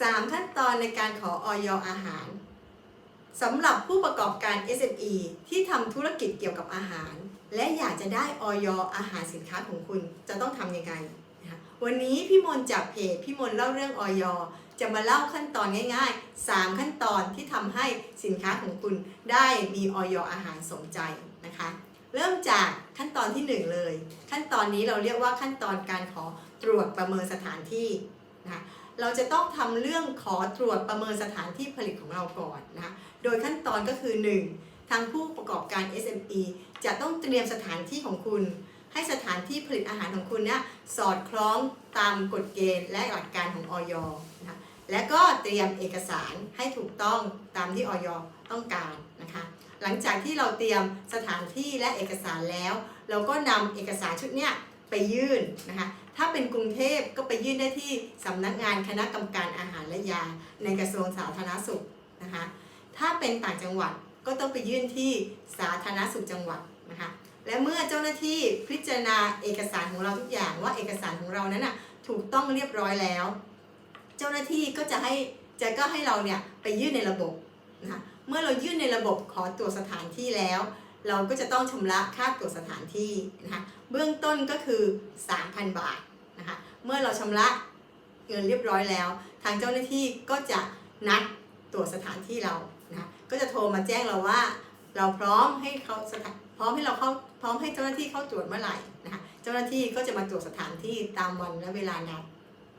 3 ขั้นตอนในการขอออยอาหารสำหรับผู้ประกอบการ SME ที่ทำธุรกิจเกี่ยวกับอาหาร และอยากจะได้ออยอาหารสินค้าของคุณจะต้องทำยังไงวันนี้พี่มนจากเพจพี่มนเล่าเรื่องออยจะมาเล่าขั้นตอนง่ายๆ 3 ขั้นตอนที่ทำให้สินค้าของคุณได้มีออยอาหารสมใจนะคะ เริ่มจากขั้นตอนที่ 1 เลย ขั้นตอนนี้เราเรียกว่าขั้นตอนการขอตรวจประเมินสถานที่ นะเราจะต้องทำเรื่องขอตรวจประเมินสถานที่ผลิตของเราก่อนนะโดยขั้นตอนก็คือ 1. ทางผู้ประกอบการ SME จะต้องเตรียมสถานที่ของคุณ ให้สถานที่ผลิตอาหารของคุณเนี่ยสอดคล้องตามกฎเกณฑ์และหลักการของออยนะคะและก็เตรียมเอกสารให้ถูกต้องตามที่ออยต้องการนะคะหลังจากที่เราเตรียมสถานที่และเอกสารแล้ว เราก็นำเอกสารชุดเนี้ย ไปยื่นนะคะถ้าเป็นกรุงเทพก็ไปยื่นได้ที่สำนักงานคณะกรรมการอาหารและยา ในกระทรวงสาธารณสุขนะคะถ้าเป็นต่างจังหวัดก็ต้องไปยื่นที่สาธารณสุขจังหวัดนะคะและเมื่อเจ้าหน้าที่พิจารณาเอกสารของเราทุกอย่างว่าเอกสารของเรานั้นน่ะถูกต้องเรียบร้อยแล้ว เจ้าหน้าที่ก็จะให้จะก็ให้เราเนี่ยไปยื่นในระบบนะคะเมื่อเรายื่นในระบบขอตรวจสถานที่แล้ว เราก็จะต้องชำระค่าตรวจสถานที่นะคะเบื้องต้นก็คือ 3,000 บาทนะคะเมื่อเราชำระเงินเรียบร้อยแล้ว ทางเจ้าหน้าที่ก็จะนัดตรวจสถานที่เรานะะก็จะโทรมาแจ้งเราว่า เราพร้อมให้เขาพร้อมให้เราเข้าพร้อมให้เจ้าหน้าที่เข้าตรวจเมื่อไหร่นะคะเจ้าหน้าที่ก็จะมาตรวจสถานที่ตามวันและเวลานัด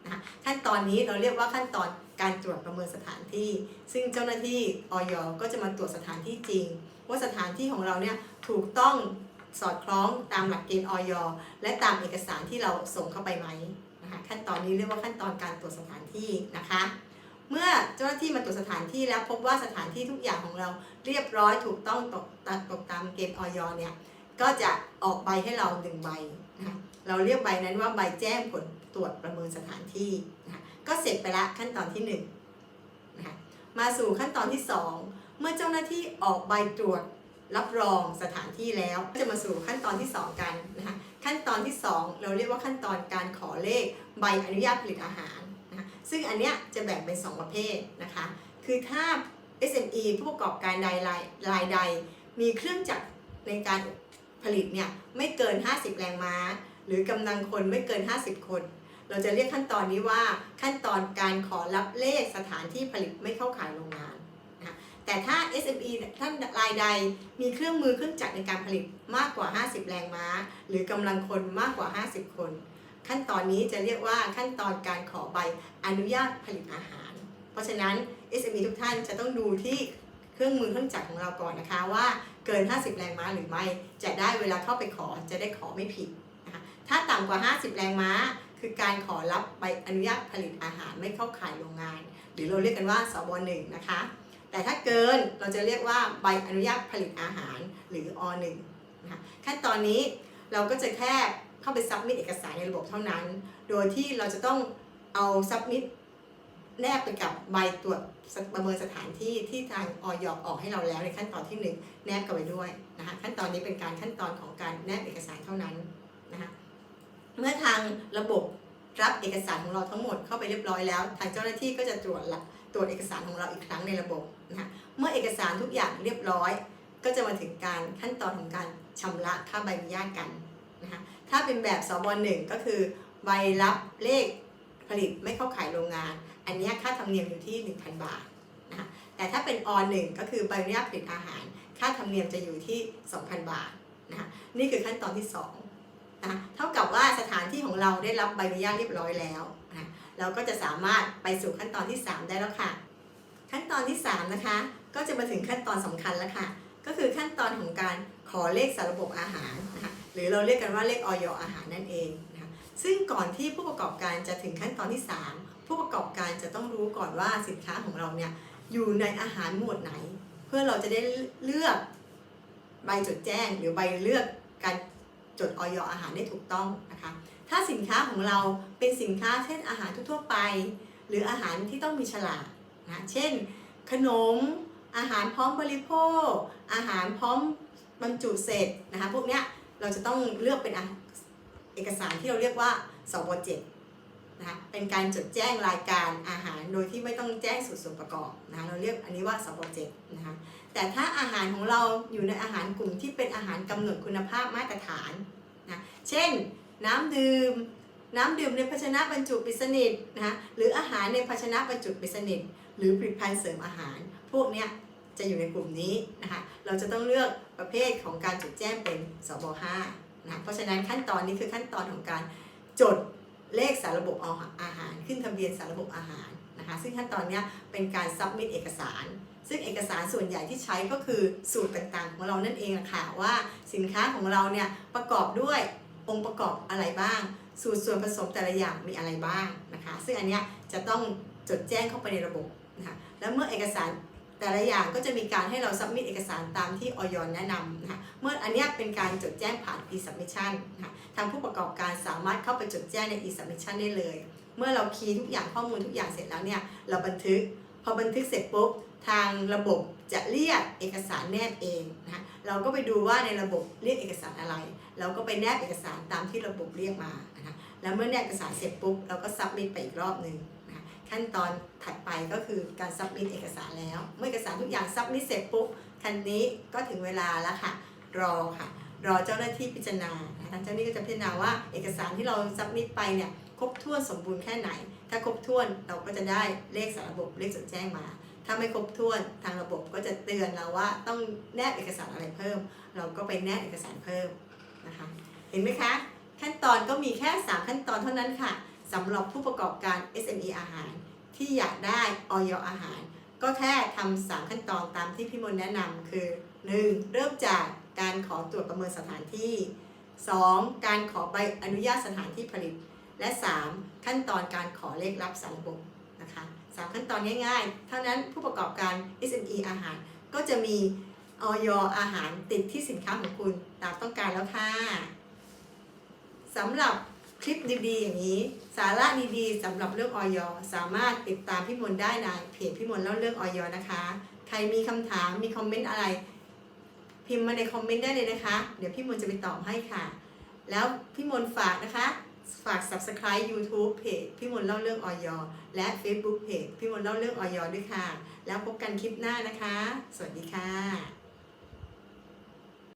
นะคะขั้นตอนนี้เราเรียกว่าขั้นตอนการตรวจประเมินสถานที่ ซึ่งเจ้าหน้าที่ออยก็จะมาตรวจสถานที่จริง ว่าสถานที่ของเราเนี่ยถูกต้องสอดคล้องตามหลักเกณฑ์ออยและตามเอกสารที่เราส่งเข้าไปไหมนะคะขั้นตอนนี้เรียกว่าขั้นตอนการตรวจสถานที่นะคะ เมื่อเจ้าหน้าที่มาตรวจสถานที่แล้วพบว่าสถานที่ทุกอย่างของเราเรียบร้อยถูกต้องตกตามตกตามเกณฑ์ออยเนี่ยก็จะออกใบให้เราหนึ่งใบนะคะเราเรียกใบนั้นว่าใบแจ้งผลตรวจประเมินสถานที่นะคะก็เสร็จไปละขั้นตอนที่หนึ่งนะคะมาสู่ขั้นตอนที่สอง เมื่อเจ้าหน้าที่ออกใบตรวจรับรองสถานที่แล้วก็จะมาสู่ขั้นตอนที่สองกันนะคะขั้นตอนที่สองเราเรียกว่าขั้นตอนการขอเลขใบอนุญาตผลิตอาหารนะะซึ่งอันเนี้ยจะแบ่งเป็น 2 ประเภทนะคะ คือถ้า SME ผู้ประกอบการใดรายรายใด มีเครื่องจักรในการผลิตเนี่ยไม่เกิน 50 แรงม้า หรือกำลังคนไม่เกิน 50 คน เราจะเรียกขั้นตอนนี้ว่าขั้นตอนการขอรับเลขสถานที่ผลิตไม่เข้าขายโรงงาน แต่ถ้า SME ท่านรายใดมีเครื่องมือเครื่องจักรในการผลิตมากกว่า 50 แรงม้า หรือกำลังคนมากกว่า 50 คน ขั้นตอนนี้จะเรียกว่าขั้นตอนการขอใบอนุญาตผลิตอาหาร เพราะฉะนั้น SME ทุกท่านจะต้องดูที่เครื่องมือเครื่องจักรของเราก่อนนะคะว่าเกิน 50 แรงม้าหรือไม่จะได้เวลาเข้าไปขอจะได้ขอไม่ผิดนะคะถ้าต่ำกว่า 50 แรงม้า คือการขอรับใบอนุญาตผลิตอาหารไม่เข้าข่ายโรงงาน หรือเราเรียกกันว่าสบหนึ่งนะคะ แต่ถ้าเกินเราจะเรียกว่าใบอนุญาตผลิตอาหารหรืออหนึ่งนะคะขั้นตอนนี้เราก็จะแค่เข้าไปซับมิดเอกสารในระบบเท่านั้น โดยที่เราจะต้องเอาซับมิดแนบไปกับใบตรวจประเมินสถานที่ที่ทางออยออกให้เราแล้วในขั้นตอนที่หนึ่งแนบกันไปด้วยนะคะขั้นตอนนี้เป็นการขั้นตอนของการแนบเอกสารเท่านั้นนะคะเมื่อทางระบบรับเอกสารของเราทั้งหมดเข้าไปเรียบร้อยแล้ว ทางเจ้าหน้าที่ก็จะตรวจละตรวจเอกสารของเราอีกครั้งในระบบ นะเมื่อเอกสารทุกอย่างเรียบร้อย ก็จะมาถึงการขั้นตอนของการชำระค่าใบอนุญาตกันนะคะถ้าเป็นแบบสบหนึ่งก็คือใบรับเลขผลิตไม่เข้าขายโรงงาน อันนี้ค่าธรรมเนียมอยู่ที่ 1,000 บาทนะคะแต่ถ้าเป็นอหนึ่งก็คือใบอนุญาตผลิตอาหาร ค่าธรรมเนียมจะอยู่ที่ 2,000 บาทนะคะนี่คือขั้นตอนที่2นะคะเท่ากับว่าสถานที่ของเราได้รับใบอนุญาตเรียบร้อยแล้วนะเราก็จะสามารถไปสู่ขั้นตอนที่ 3 ได้แล้วค่ะ อนที่ 3 นะคะ ก็จะมาถึงขั้นตอนสำคัญแล้วค่ะ ก็คือขั้นตอนของการขอเลขสารระบบอาหารนะคะหรือเราเรียกกันว่าเลขออยอาหารนั่นเองนะคะซึ่งก่อนที่ผู้ประกอบการจะถึงขั้นตอนที่ 3 ผู้ประกอบการจะต้องรู้ก่อนว่าสินค้าของเราเนี่ยอยู่ในอาหารหมวดไหน เพื่อเราจะได้เลือกใบจดแจ้งหรือใบเลือกการจดออยอาหารได้ถูกต้องนะคะ ถ้าสินค้าของเราเป็นสินค้าเช่นอาหารทั่วไป หรืออาหารที่ต้องมีฉลากนะ เช่น ขนม อาหารพร้อมบริโภค อาหารพร้อมบรรจุเสร็จนะคะพวกเนี้ยเราจะต้องเลือกเป็นเอกสารที่เราเรียกว่าสบเจ็ดนะคะเป็นการจดแจ้งรายการอาหารโดยที่ไม่ต้องแจ้งสูตรส่วนประกอบนะคะเราเรียกอันนี้ว่าสบเจ็ดนะคะแต่ถ้าอาหารของเราอยู่ในอาหารกลุ่มที่เป็นอาหารกำหนดคุณภาพมาตรฐานนะเช่น น้ำดื่ม น้ำดื่มในภาชนะบรรจุปิดสนิทนะคะหรืออาหารในภาชนะบรรจุปิดสนิทหรือผลิตภัณฑ์เสริมอาหาร พวกเนี้ยจะอยู่ในกลุ่มนี้นะคะ เราจะต้องเลือกประเภทของการจดแจ้งเป็นสบ5นะเพราะฉะนั้นขั้นตอนนี้คือขั้นตอนของการจดเลขสารระบบอาหาร ขึ้นทะเบียนสารระบบอาหารนะคะซึ่งขั้นตอนนี้เป็นการซับมิ t เอกสาร ซึ่งเอกสารส่วนใหญ่ที่ใช้ก็คือสูตรต่างๆ ของเรานั่นเองค่ะว่าสินค้าของเราเนี่ยประกอบด้วยองค์ประกอบอะไรบ้าง สูตรส่วนผสมแต่ละอย่างมีอะไรบ้างนะคะ ซึ่งอันเนี้ยจะต้องจดแจ้งเข้าไปในระบบนะคะแล้วเมื่อเอกสารแต่ละอย่างก็จะมีการให้เราสับมิ t เอกสารตามที่ออยแนะนำนะคะเมื่ออันนี้เป็นการจดแจ้งผ่าน e-submission นะคะทางผู้ประกอบการสามารถเข้าไปจดแจ้งใน e-submission ได้เลย เมื่อเราคีย์ทุกอย่างข้อมูลทุกอย่างเสร็จแล้วเนี่ยเราบันทึก พอบันทึกเสร็จปุ๊บทางระบบจะเรียกเอกสารแนบเองนะคะเราก็ไปดูว่าในระบบเรียกเอกสารอะไร เราก็ไปแนบเอกสารตามที่ระบบเรียกมานะแล้วเมื่อแนบเอกสารเสร็จปุ๊บเราก็ซับมิดไปอีกรอบหนึ่งนะขั้นตอนถัดไปก็คือการซับมิดเอกสารแล้ว เมื่อเอกสารทุกอย่างซับมิดเสร็จปุ๊บคันนี้ก็ถึงเวลาแล้วค่ะ รอค่ะ รอเจ้าหน้าที่พิจารณานะคะเจ้าหน้าที่ก็จะพิจารณาว่าเอกสารที่เราซับมิดไปเนี่ย ครบถ้วนสมบูรณ์แค่ไหน ถ้าครบถ้วนเราก็จะได้เลขสารระบบเลขจดแจ้งมา ถ้าไม่ครบถ้วนทางระบบก็จะเตือนเราว่าต้องแนบเอกสารอะไรเพิ่ม เราก็ไปแนบเอกสารเพิ่มนะคะเห็นไหมคะ ขั้นตอนก็มีแค่ 3 ขั้นตอนเท่านั้นค่ะสำหรับผู้ประกอบการ SME อาหาร ที่อยากได้ออยอาหาร ก็แค่ทำสามขั้นตอนตามที่พี่มนแนะนำคือ 1. เริ่มจากการขอตรวจประเมินสถานที่ 2. การขอใบอนุญาตสถานที่ผลิต และ 3. ขั้นตอนการขอเลขรับสารบบนะคะสามขั้นตอนง่ายๆ เท่านั้นผู้ประกอบการ SME อาหารก็จะมีออยอาหารติดที่สินค้าของคุณตามต้องการแล้วค่ะสำหรับคลิปดีๆ อย่างนี้ สาระดีๆสำหรับเรื่องออยสามารถติดตามพี่มนได้ในเพจพี่มนเล่าเรื่องออยนะคะ ใครมีคำถามมีคอมเมนต์อะไร พิมพ์มาในคอมเมนต์ได้เลยนะคะ เดี๋ยวพี่มนจะไปตอบให้ค่ะ แล้วพี่มนฝากนะคะ ฝาก subscribe YouTube เพจพี่มนเล่าเรื่องออยและ Facebook เพจพี่มนเล่าเรื่องออยด้วยค่ะ แล้วพบกันคลิปหน้านะคะ สวัสดีค่ะ